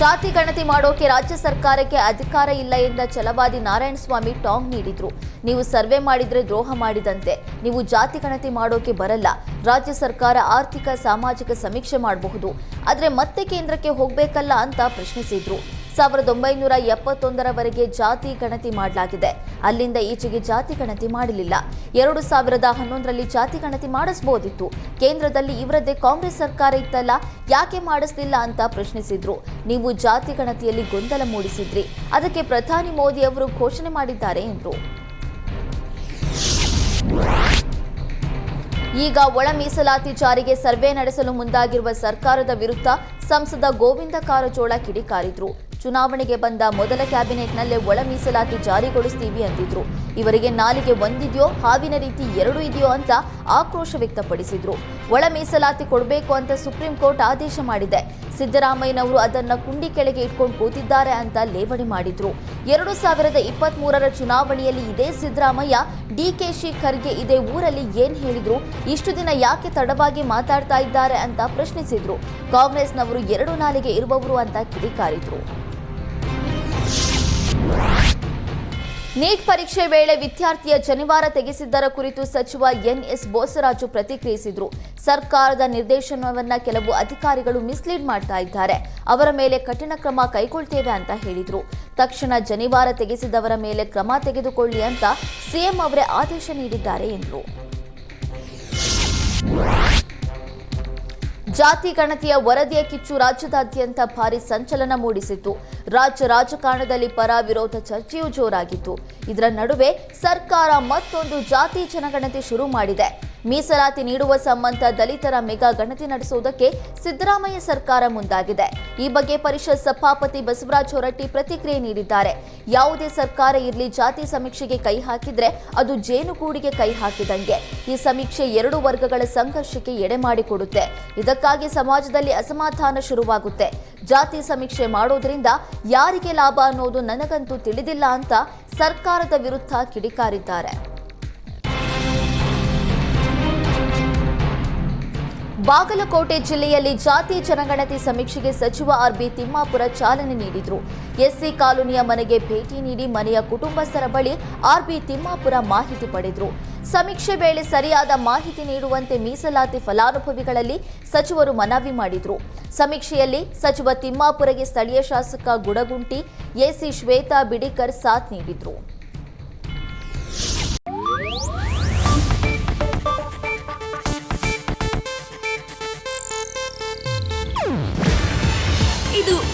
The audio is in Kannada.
ಜಾತಿ ಗಣತಿ ಮಾಡೋಕೆ ರಾಜ್ಯ ಸರ್ಕಾರಕ್ಕೆ ಅಧಿಕಾರ ಇಲ್ಲ ಎಂದ ಛಲವಾದಿ ನಾರಾಯಣಸ್ವಾಮಿ ಟಾಂಗ್ ನೀಡಿದ್ರು. ನೀವು ಸರ್ವೆ ಮಾಡಿದ್ರೆ ದ್ರೋಹ ಮಾಡಿದಂತೆ. ನೀವು ಜಾತಿ ಗಣತಿ ಮಾಡೋಕೆ ಬರಲ್ಲ. ರಾಜ್ಯ ಸರ್ಕಾರ ಆರ್ಥಿಕ, ಸಾಮಾಜಿಕ ಸಮೀಕ್ಷೆ ಮಾಡಬಹುದು. ಆದರೆ ಮತ್ತೆ ಕೇಂದ್ರಕ್ಕೆ ಹೋಗಬೇಕಲ್ಲ ಅಂತ ಪ್ರಶ್ನಿಸಿದ್ರು. ಸಾವಿರದ ಒಂಬೈನೂರ ಎಪ್ಪತ್ತೊಂದರವರೆಗೆ ಜಾತಿ ಗಣತಿ ಮಾಡಲಾಗಿದೆ. ಅಲ್ಲಿಂದ ಈಚೆಗೆ ಜಾತಿ ಗಣತಿ ಮಾಡಲಿಲ್ಲ. ಎರಡು ಸಾವಿರದ ಹನ್ನೊಂದರಲ್ಲಿ ಜಾತಿ ಗಣತಿ ಮಾಡಿಸಬಹುದಿತ್ತು ಕೇಂದ್ರದಲ್ಲಿ ಇವರದ್ದೇ ಕಾಂಗ್ರೆಸ್ ಸರ್ಕಾರ ಇತ್ತಲ್ಲ, ಯಾಕೆ ಮಾಡಿಸಲಿಲ್ಲ ಅಂತ ಪ್ರಶ್ನಿಸಿದ್ರು. ನೀವು ಜಾತಿ ಗಣತಿಯಲ್ಲಿ ಗೊಂದಲ ಮೂಡಿಸಿದ್ರಿ. ಅದಕ್ಕೆ ಪ್ರಧಾನಿ ಮೋದಿ ಅವರು ಘೋಷಣೆ ಮಾಡಿದ್ದಾರೆ ಎಂದರು. ಈಗ ಒಳ ಮೀಸಲಾತಿ ಜಾರಿಗೆ ಸರ್ವೆ ನಡೆಸಲು ಮುಂದಾಗಿರುವ ಸರ್ಕಾರದ ವಿರುದ್ಧ ಸಂಸದ ಗೋವಿಂದ ಕಾರಜೋಳ ಕಿಡಿಕಾರಿದ್ರು. ಚುನಾವಣೆಗೆ ಬಂದ ಮೊದಲ ಕ್ಯಾಬಿನೆಟ್ನಲ್ಲೇ ಒಳ ಮೀಸಲಾತಿ ಜಾರಿಗೊಳಿಸ್ತೀವಿ ಅಂದಿದ್ರು. ಇವರಿಗೆ ನಾಲಿಗೆ ಒಂದಿದೆಯೋ, ಹಾವಿನ ರೀತಿ ಎರಡು ಇದೆಯೋ ಅಂತ ಆಕ್ರೋಶ ವ್ಯಕ್ತಪಡಿಸಿದ್ರು. ಒಳ ಮೀಸಲಾತಿ ಕೊಡಬೇಕು ಅಂತ ಸುಪ್ರೀಂ ಕೋರ್ಟ್ ಆದೇಶ ಮಾಡಿದೆ. ಸಿದ್ದರಾಮಯ್ಯನವರು ಅದನ್ನ ಕುಂಡಿ ಕೆಳಗೆ ಇಟ್ಕೊಂಡು ಕೂತಿದ್ದಾರೆ ಅಂತ ಲೇವಡಿ ಮಾಡಿದ್ರು. ಎರಡು ಸಾವಿರದ ಇಪ್ಪತ್ತ್ ಮೂರರ ಚುನಾವಣೆಯಲ್ಲಿ ಇದೇ ಸಿದ್ದರಾಮಯ್ಯ ಡಿಕೆಶಿ ಖರ್ಗೆ ಇದೇ ಊರಲ್ಲಿ ಏನ್ ಹೇಳಿದ್ರು, ಇಷ್ಟು ದಿನ ಯಾಕೆ ತಡವಾಗಿ ಮಾತಾಡ್ತಾ ಇದ್ದಾರೆ ಅಂತ ಪ್ರಶ್ನಿಸಿದ್ರು. ಕಾಂಗ್ರೆಸ್ನವರು ಎರಡು ನಾಲಿಗೆ ಇರುವವರು ಅಂತ ಕಿಡಿಕಾರಿದ್ರು. ನೀಟ್ ಪರೀಕ್ಷೆ ವೇಳೆ ವಿದ್ಯಾರ್ಥಿಯ ಜನಿವಾರ ತೆಗೆಸಿದ್ದರ ಕುರಿತು ಸಚಿವ ಎನ್ಎಸ್ ಬೋಸರಾಜು ಪ್ರತಿಕ್ರಿಯಿಸಿದ್ರು. ಸರ್ಕಾರದ ನಿರ್ದೇಶನವನ್ನ ಕೆಲವು ಅಧಿಕಾರಿಗಳು ಮಿಸ್ಲೀಡ್ ಮಾಡ್ತಾ ಇದ್ದಾರೆ. ಅವರ ಮೇಲೆ ಕಠಿಣ ಕ್ರಮ ಕೈಗೊಳ್ತೇವೆ ಅಂತ ಹೇಳಿದ್ರು. ತಕ್ಷಣ ಜನಿವಾರ ತೆಗೆಸಿದವರ ಮೇಲೆ ಕ್ರಮ ತೆಗೆದುಕೊಳ್ಳಿ ಅಂತ ಸಿಎಂ ಅವರೇ ಆದೇಶ ನೀಡಿದ್ದಾರೆ ಎಂದರು. ಜಾತಿ ಗಣತಿಯ ವರದಿಯ ಕಿಚ್ಚು ರಾಜ್ಯದಾದ್ಯಂತ ಭಾರಿ ಸಂಚಲನ ಮೂಡಿಸಿತ್ತು. ರಾಜ್ಯ ರಾಜಕಾರಣದಲ್ಲಿ ಪರ ವಿರೋಧ ಚರ್ಚೆಯೂ ಜೋರಾಗಿತ್ತು. ಇದರ ನಡುವೆ ಸರ್ಕಾರ ಮತ್ತೊಂದು ಜಾತಿ ಜನಗಣತಿ ಶುರು ಮಾಡಿದೆ. ಮೀಸಲಾತಿ ನೀಡುವ ಸಂಬಂಧ ದಲಿತರ ಮೆಗಾ ಗಣತಿ ನಡೆಸುವುದಕ್ಕೆ ಸಿದ್ದರಾಮಯ್ಯ ಸರ್ಕಾರ ಮುಂದಾಗಿದೆ. ಈ ಬಗ್ಗೆ ಪರಿಷತ್ ಸಭಾಪತಿ ಬಸವರಾಜ ಹೊರಟ್ಟಿ ಪ್ರತಿಕ್ರಿಯೆ ನೀಡಿದ್ದಾರೆ. ಯಾವುದೇ ಸರ್ಕಾರ ಇರಲಿ ಜಾತಿ ಸಮೀಕ್ಷೆಗೆ ಕೈ ಹಾಕಿದ್ರೆ ಅದು ಜೇನುಗೂಡಿಗೆ ಕೈ ಹಾಕಿದಂಗೆ. ಈ ಸಮೀಕ್ಷೆ ಎರಡು ವರ್ಗಗಳ ಸಂಘರ್ಷಕ್ಕೆ ಎಡೆ ಮಾಡಿಕೊಡುತ್ತೆ. ಇದಕ್ಕಾಗಿ ಸಮಾಜದಲ್ಲಿ ಅಸಮಾಧಾನ ಶುರುವಾಗುತ್ತೆ. ಜಾತಿ ಸಮೀಕ್ಷೆ ಮಾಡೋದ್ರಿಂದ ಯಾರಿಗೆ ಲಾಭ ಅನ್ನೋದು ನನಗಂತೂ ತಿಳಿದಿಲ್ಲ ಅಂತ ಸರ್ಕಾರದ ವಿರುದ್ಧ ಕಿಡಿಕಾರಿದ್ದಾರೆ. ಬಾಗಲಕೋಟೆ ಜಿಲ್ಲೆಯಲ್ಲಿ ಜಾತಿ ಜನಗಣತಿ ಸಮೀಕ್ಷೆಗೆ ಸಚಿವ ಆರ್ಬಿ ತಿಮ್ಮಾಪುರ ಚಾಲನೆ ನೀಡಿದರು. ಎಸ್ಸಿ ಕಾಲೋನಿಯ ಮನೆಗೆ ಭೇಟಿ ನೀಡಿ ಮನೆಯ ಕುಟುಂಬಸ್ಥರ ಬಳಿ ಆರ್ಬಿ ತಿಮ್ಮಾಪುರ ಮಾಹಿತಿ ಪಡೆದರು. ಸಮೀಕ್ಷೆ ವೇಳೆ ಸರಿಯಾದ ಮಾಹಿತಿ ನೀಡುವಂತೆ ಮೀಸಲಾತಿ ಫಲಾನುಭವಿಗಳಲ್ಲಿ ಸಚಿವರು ಮನವಿ ಮಾಡಿದರು. ಸಮೀಕ್ಷೆಯಲ್ಲಿ ಸಚಿವ ತಿಮ್ಮಾಪುರಗೆ ಸ್ಥಳೀಯ ಶಾಸಕ ಗುಡಗುಂಟಿ ಎಸಿ ಶ್ವೇತಾ, ಬಿಡಿಕರ್ ಸಾಥ್ ನೀಡಿದ್ರು.